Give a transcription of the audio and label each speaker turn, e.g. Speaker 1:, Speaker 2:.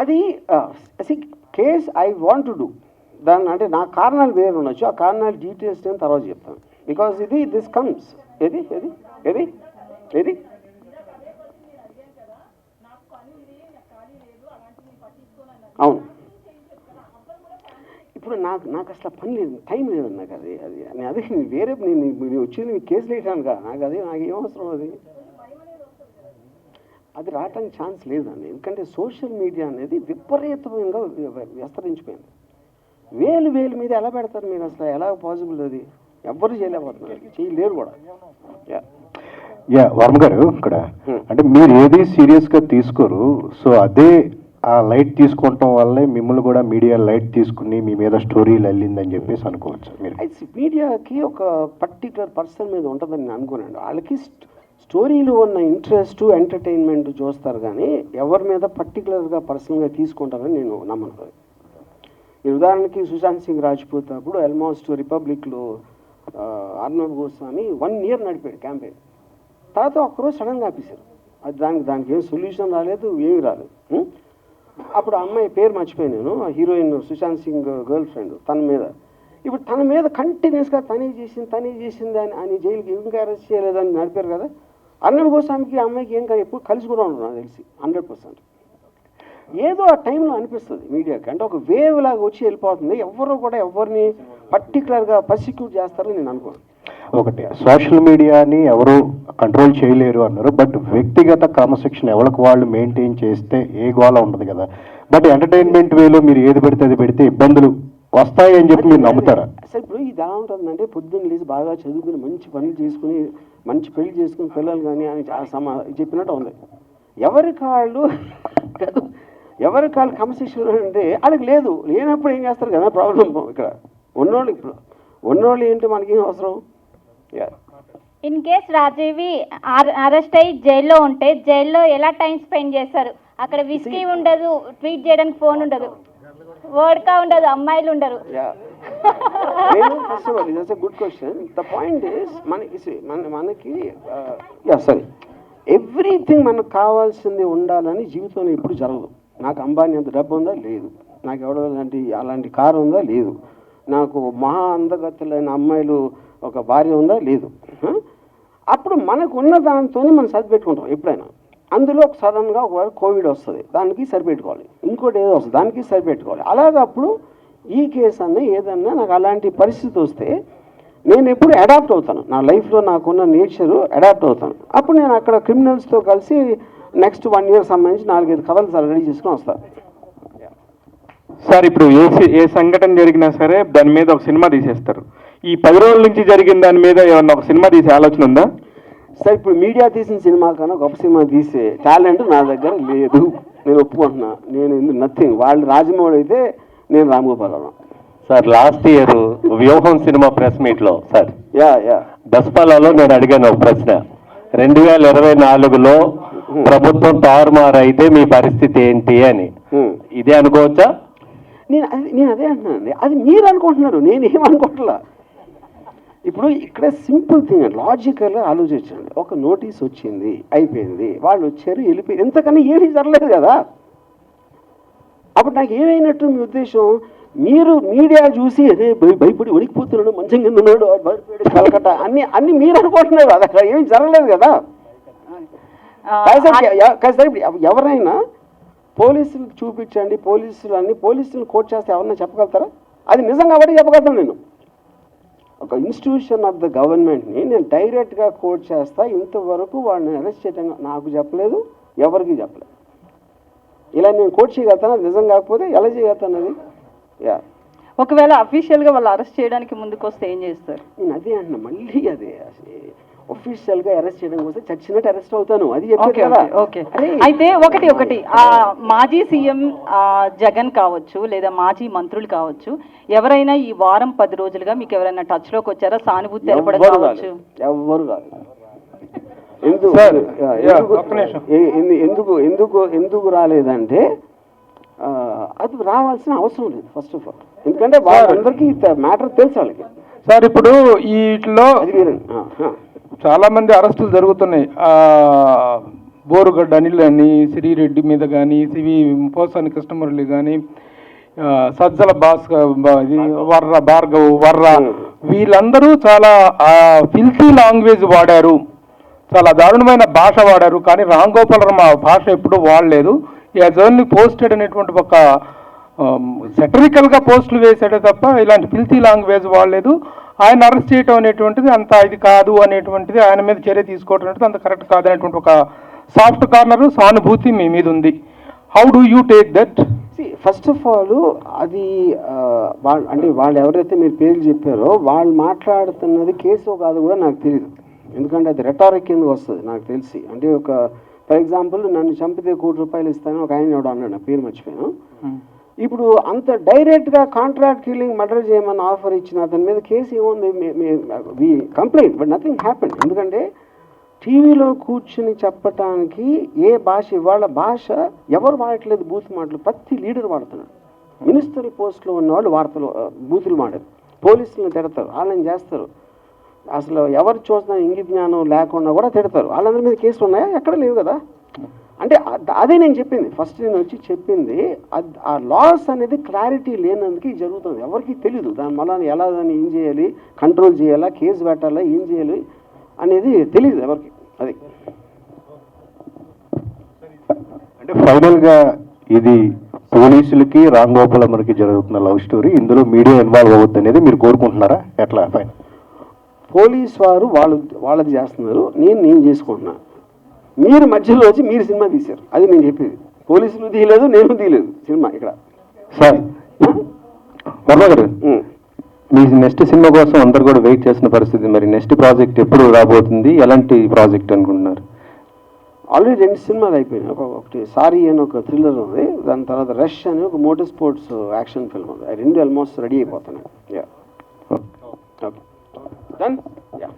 Speaker 1: అది case I want to do దాన్ని అంటే నా కారణాలు వేరు ఉండొచ్చు. ఆ కారణాలు డీటెయిల్స్ నేను తర్వాత చెప్తాను. బికాస్ ఇది దిస్ కమ్స్ ఏది ఏది ఏది ఏది? అవును. ఇప్పుడు నాకు నాకు అసలు పని లేదు. టైం లేదు నాకు అది అది. అదే వేరే నేను వచ్చింది కేసు కేసులు వేసాను కదా. నాకు అదే నాకు ఏం అవసరం అది? అది రావటానికి ఛాన్స్ లేదండి. ఎందుకంటే సోషల్ మీడియా అనేది విపరీతంగా విస్తరించిపోయింది. వేలు వేలు మీద ఎలా పెడతారు మీరు అసలు? ఎలా పాసిబుల్ అది? ఎవ్వరు చేయలేకపోతున్నారు. చేయలేరు కూడా. యా.
Speaker 2: యా వర్మ గారు ఇక్కడ. అంటే మీరు ఏది సీరియస్గా తీసుకోరు. సో అదే ఆ లైట్ తీసుకోవటం వల్లే మిమ్మల్ని కూడా మీడియా లైట్ తీసుకుని మీ మీద స్టోరీలు వెళ్ళిందని చెప్పేసి అనుకోవచ్చు మీరు.
Speaker 1: మీడియాకి ఒక పర్టికులర్ పర్సన్ మీద ఉంటుందని నేను అనుకోనండి. వాళ్ళకి స్టోరీలు ఉన్న ఇంట్రెస్ట్ ఎంటర్టైన్మెంట్ చూస్తారు కానీ ఎవరి మీద పర్టికులర్గా పర్సనల్గా తీసుకుంటారని నేను నమ్మను. ఈ ఉదాహరణకి సుశాంత్ సింగ్ రాజ్పూత్ అప్పుడు ఆల్మోస్ట్ రిపబ్లిక్లో ఆ, గోస్వామి వన్ ఇయర్ నడిపాడు క్యాంపెయిన్. తర్వాత ఒక్కరోజు సడన్గా ఆపేశారు. అది దానికి దానికి ఏం సొల్యూషన్ రాలేదు ఏమీ రాలేదు. అప్పుడు అమ్మాయి పేరు మర్చిపోయాను నేను heroine Sushant Singh girlfriend తన మీద. ఇప్పుడు తన మీద కంటిన్యూస్గా తనే చేసింది తనే చేసింది అని అని జైలుకి ఇంకా అరెస్ట్ చేయలేదని నడిపారు కదా? అన్నబ్ గోస్వామికి ఆ అమ్మాయికి ఏం కాదు ఎప్పుడు కలిసి కూడా ఉండరు నాకు తెలిసి హండ్రెడ్ పర్సెంట్. ఏదో ఆ టైంలో అనిపిస్తుంది మీడియాకి. అంటే ఒక వేవ్ లాగా వచ్చి వెళ్ళిపోతుంది. ఎవరు కూడా ఎవరిని పర్టికులర్గా పర్సిక్యూట్ చేస్తారని నేను అనుకోను.
Speaker 2: ఒకటి సోషల్ మీడియాని ఎవరు కంట్రోల్ చేయలేరు అన్నారు. బట్ వ్యక్తిగత క్రమశిక్షణ ఎవరికి వాళ్ళు మెయింటైన్ చేస్తే ఏ గోళ ఉండదు కదా. బట్ ఎంటర్టైన్మెంట్ వేలో మీరు ఏది పెడితే అది పెడితే ఇబ్బందులు వస్తాయి అని చెప్పి మీరు నమ్ముతారా.
Speaker 1: అసలు ఇప్పుడు ఇది ఎలా ఉంటుందంటే పొద్దున్న లేచి బాగా చదువుకుని మంచి పనులు చేసుకుని మంచి పెళ్ళి చేసుకుని పిల్లలు కానీ అని చాలా సమా చెప్పినట్టు ఉంది. ఎవరి కాళ్ళు కాదు ఎవరి కాళ్ళు క్రమశిక్షణ అంటే వాళ్ళకి లేదు. లేనప్పుడు ఏం చేస్తారు కదా ప్రాబ్లం ఇక్కడ. ఉన్నోళ్ళు ఇప్పుడు. ఉన్నోళ్ళు ఏంటి మనకేం అవసరం? యా.
Speaker 3: ఇన్ కేస్ రాజీవి అరెస్ట్ అయ్యి జైల్లో ఉంటే జైల్లో ఎలా టైం స్పెండ్ చేస్తారు? అక్కడ విస్కీ ఉండదు ట్వీట్ చేయడానికి ఫోన్ ఉండదు. వోడ్కా ఉండదు అమ్మాయిలు ఉండరు.
Speaker 1: First of all it's good question the point is మనకి మన మనకి యా సరే ఎవ్రీథింగ్ మనకు కావాల్సింది ఉండాలని జీవితంలో ఎప్పుడు జరగదు. నాకు అంబానీ అంత డబ్బు ఉందా? లేదు. నాకు ఎవడో అలాంటి అలాంటి కారు ఉందా? లేదు. నాకు మహా అందగతులైన అమ్మాయిలు ఒక భార్య ఉందా? లేదు. అప్పుడు మనకు ఉన్న దాంతోనే మనం సరిపెట్టుకుంటాం ఎప్పుడైనా. అందులో ఒక సడన్గా ఒకవేళ కోవిడ్ వస్తుంది దానికి సరిపెట్టుకోవాలి. ఇంకోటి ఏదో వస్తుంది దానికి సరిపెట్టుకోవాలి. అలాగప్పుడు ఈ కేసు అన్న ఏదన్నా నాకు అలాంటి పరిస్థితి వస్తే నేను ఎప్పుడు అడాప్ట్ అవుతాను. నా లైఫ్లో నాకున్న నేచరు అడాప్ట్ అవుతాను. అప్పుడు నేను అక్కడ క్రిమినల్స్తో కలిసి నెక్స్ట్ వన్ ఇయర్ సంబంధించి నాలుగైదు కథలు రెడీ చేసుకుని వస్తాను
Speaker 4: సార్ ఇప్పుడు ఏ ఏ సంఘటన జరిగినా సరే దాని మీద ఒక సినిమా తీసేస్తారు. ఈ పది రోజుల నుంచి జరిగిన దాని మీద ఏమన్నా ఒక సినిమా తీసే ఆలోచన ఉందా?
Speaker 1: సరే ఇప్పుడు మీడియా తీసిన సినిమా కన్నా గొప్ప సినిమా తీసే టాలెంట్ నా దగ్గర లేదు. నేను ఒప్పుకుంటున్నా. నేను నథింగ్. వాళ్ళు రాజమౌళి అయితే నేను Ramagopalarao
Speaker 5: sir last year Vyooham cinema press మీట్లో సార్.
Speaker 1: Yeah yeah.
Speaker 5: దసపాలలో నేను అడిగాను ఒక ప్రశ్న. రెండు వేల ఇరవై నాలుగులో ప్రభుత్వం తారుమారు అయితే మీ పరిస్థితి ఏంటి అని. ఇదే అనుకోవచ్చా?
Speaker 1: నేను అది నేను అదే అంటున్నానండి. అది మీరు అనుకుంటున్నారు. నేను ఏమనుకోవట్లా ఇప్పుడు ఇక్కడ సింపుల్ థింగ్ లాజికల్గా ఆలోచించండి. ఒక నోటీస్ వచ్చింది అయిపోయింది. వాళ్ళు వచ్చారు వెళ్ళిపోయి ఎంతకన్నా ఏమీ జరగలేదు కదా. అప్పుడు నాకు ఏమైనట్టు మీ ఉద్దేశం? మీరు మీడియా చూసి అదే భయ- భయపడి వణికిపోతున్నాడు మంచం కింద ఉన్నాడు భయపడి కలకట్ట అన్ని అన్ని మీరు అనుకుంటున్నారు అది అక్కడ ఏమీ జరగలేదు కదా. కాదు కాదు ఇప్పుడు ఎవ- ఎవరైనా పోలీసులకు చూపించండి పోలీసులు అన్ని పోలీసులు కోర్టు చేస్తే ఎవరన్నా చెప్పగలుగుతారా? అది నిజం కాబట్టి చెప్పగలుగుతాను నేను? ఒక ఇన్స్టిట్యూషన్ ఆఫ్ ద గవర్నమెంట్ని నేను డైరెక్ట్గా కోర్ట్ చేస్తా. ఇంతవరకు వాళ్ళని అరెస్ట్ చేయడం నాకు చెప్పలేదు ఎవరికి చెప్పలేదు. ఇలా నేను కోర్ట్ చేయగలుగుతాను? అది నిజం కాకపోతే ఎలా చేయగలుగుతాను అది యా.
Speaker 6: ఒకవేళ అఫీషియల్గా వాళ్ళు అరెస్ట్ చేయడానికి ముందుకు వస్తే ఏం చేస్తారు?
Speaker 1: నేను అదే అంటున్నా మళ్ళీ అదే. ఒఫీషియల్గా అరెస్ట్ చేయడం కోసం చచ్చినట్టు అరెస్ట్ అవుతాను. అది
Speaker 6: ఓకే
Speaker 1: కదా.
Speaker 6: అయితే ఒకటి ఒకటి. ఆ మాజీ సీఎం జగన్ కావచ్చు లేదా మాజీ మంత్రులు కావచ్చు ఎవరైనా ఈ వారం పది రోజులుగా మీకు ఎవరైనా టచ్లోకి వచ్చారా? సానుభూతి తెలపడం కావచ్చు.
Speaker 1: రాలేదు ఎందుకు? ఎందుకు- ఎందుకు రాలేదంటే అది రావాల్సిన అవసరం లేదు ఫస్ట్ ఆఫ్ ఆల్ ఎందుకంటే వాళ్ళందరికీ మ్యాటర్ తెలుసు వాళ్ళకి.
Speaker 4: సార్ ఇప్పుడు వీటిలో చాలామంది అరెస్టులు జరుగుతున్నాయి.
Speaker 7: బోరుగడ్డ అనిల్ అని శ్రీరెడ్డి మీద కానీ సివి పోసాని కృష్ణమురళి కానీ సజ్జల భాస్కర్ ఇది వర్ర భార్గవ్ వర్ర వీళ్ళందరూ చాలా ఫిల్తీ లాంగ్వేజ్ వాడారు. చాలా దారుణమైన భాష వాడారు. కానీ రామ్ గోపాల్ వర్మ భాష ఎప్పుడూ వాడలేదు. యాజ్ ఓన్లీ పోస్టెడ్ అనేటువంటి ఒక సెటరికల్గా పోస్టులు వేసాడే తప్ప ఇలాంటి ఫిల్తీ లాంగ్వేజ్ వాడలేదు. ఆయన అరెస్ట్ చేయటం అనేటువంటిది అంత ఇది కాదు అనేటువంటిది ఆయన మీద చర్య తీసుకోవడం అనేది అంత కరెక్ట్ కాదు అనేటువంటి ఒక సాఫ్ట్ కార్నర్ సానుభూతి మీ మీద ఉంది. How do you take that
Speaker 1: first of all అది వాళ్ళు అంటే వాళ్ళు ఎవరైతే మీరు పేర్లు చెప్పారో వాళ్ళు మాట్లాడుతున్నది కేసు కాదు కూడా నాకు తెలియదు ఎందుకంటే అది రెటారిక్ కింద వస్తుంది నాకు తెలిసి. అంటే ఒక ఫర్ ఎగ్జాంపుల్ నన్ను చంపితే కోటి రూపాయలు ఇస్తాను ఒక ఆయన ఎవడో అన్నాడు నా పేరు మర్చిపోయాను. ఇప్పుడు అంత డైరెక్ట్గా కాంట్రాక్ట్ కిల్లింగ్ మర్డర్ చేయమని ఆఫర్ ఇచ్చిన అతని మీద కేసు ఏముంది కంప్లైంట్ బట్ నథింగ్ హ్యాపెన్ ఎందుకంటే టీవీలో కూర్చుని చెప్పటానికి ఏ భాష ఇవాళ భాష ఎవరు వాడట్లేదు బూత్ మాటలు ప్రతి లీడర్ వాడుతున్నాడు. మినిస్టర్ పోస్ట్లో ఉన్నవాళ్ళు వార్తలు బూతులు మాడారు పోలీసులను తిడతారు వాళ్ళని చేస్తారు. అసలు ఎవరు చూసినా ఇంగి జ్ఞానం లేకుండా కూడా తిడతారు. వాళ్ళందరి మీద కేసులు ఉన్నాయా? ఎక్కడ లేవు కదా. అంటే అదే నేను చెప్పింది. ఫస్ట్ నేను వచ్చి చెప్పింది ఆ లాస్ అనేది క్లారిటీ లేనందుకు జరుగుతుంది. ఎవరికి తెలియదు దాని మళ్ళీ ఎలా దాన్ని ఏం చేయాలి కంట్రోల్ చేయాలా కేసు పెట్టాలా ఏం చేయాలి అనేది తెలియదు ఎవరికి. అది.
Speaker 2: అంటే ఫైనల్గా ఇది పోలీసులకి రామ్ గోపాల్ వర్మకి జరుగుతున్న లవ్ స్టోరీ ఇందులో మీడియా ఇన్వాల్వ్ అవ్వద్దు అనేది మీరు కోరుకుంటున్నారా? ఎట్లా? ఫైనల్
Speaker 1: పోలీస్ వారు వాళ్ళు వాళ్ళది చేస్తున్నారు. నేను నేను చేసుకుంటున్నా. మీరు మధ్యలో వచ్చి మీరు సినిమా తీశారు. అది నేను చెప్పేది. పోలీసులు తీయలేదు నేను తీయలేదు సినిమా ఇక్కడ.
Speaker 5: సార్ మీ నెక్స్ట్ సినిమా కోసం అందరు కూడా వెయిట్ చేసిన పరిస్థితి మరి నెక్స్ట్ ప్రాజెక్ట్ ఎప్పుడు రాబోతుంది? ఎలాంటి ప్రాజెక్ట్ అనుకుంటున్నారు?
Speaker 1: ఆల్రెడీ రెండు సినిమాలు అయిపోయినాయి. ఒక ఒకటి సారీ అని ఒక థ్రిల్లర్ ఉంది. దాని తర్వాత రష్ అని ఒక మోటార్ స్పోర్ట్స్ యాక్షన్ ఫిల్మ్ ఉంది. రెండు ఆల్మోస్ట్ రెడీ అయిపోతున్నాయి. యా. ఓకే. డన్? యా.